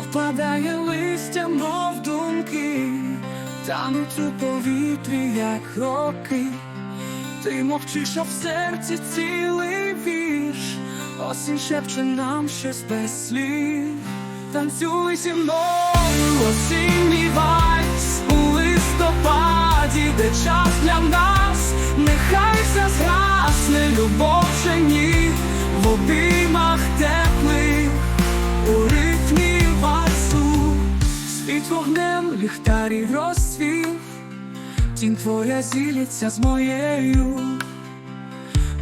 Впадає листя, мов думки, тануть у повітрі, як роки. Ти мовчиш, а в серці цілий вірш, осінь шепче нам щось без слів. Танцюй зі мною, осінній вальс у листопаді, де час для нас, нехай все згасне, любов ще ні, в обіймах теплих, світ вогнем, ліхтарі розцвів, тінь твоя зілється з моєю.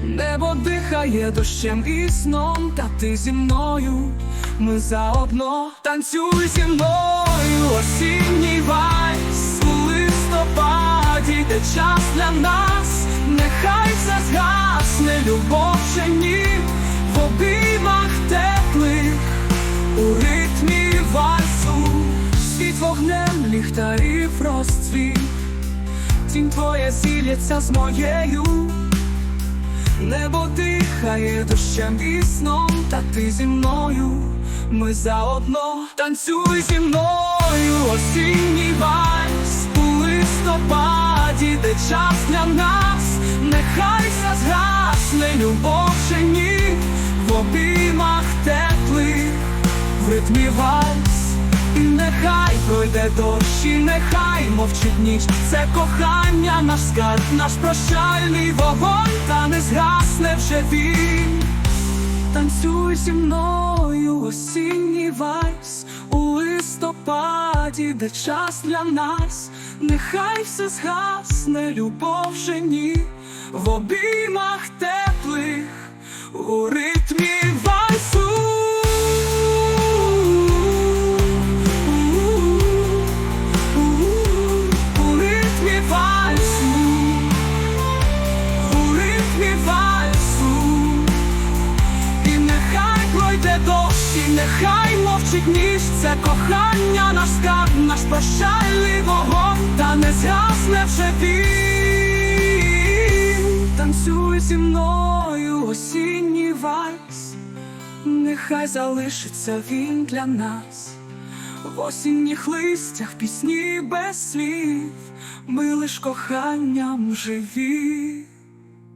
Небо дихає дощем і сном, та ти зі мною, ми заодно танцюй зі мною, осінній вальс у листопаді, де час для нас, нехай все згасне, любов вогнем ліхтарів розцвіт, тінь твоя зілється з моєю. Небо дихає дощем і сном, та ти зі мною, ми заодно танцюй зі мною, осінній вальс у листопаді, де час для нас, нехай згасне, любов ще ні, в обіймах теплих, в ритмі вальс. І нехай пройде дощ, і нехай мовчить ніч, це кохання, наш скарб, наш прощальний вогонь, та не згасне вже він. Танцюй зі мною осінній вальс у листопаді, де час для нас, нехай все згасне, любов вже ні, в обіймах теплих, у ритмі вальсу. Дощ, і нехай мовчить ніч, це кохання, наш скарб, наш прощальний вогонь, та не згасне вже він. Танцюй зі мною осінній вальс, нехай залишиться він для нас. В осінніх листях пісні без слів, ми лиш коханням живі.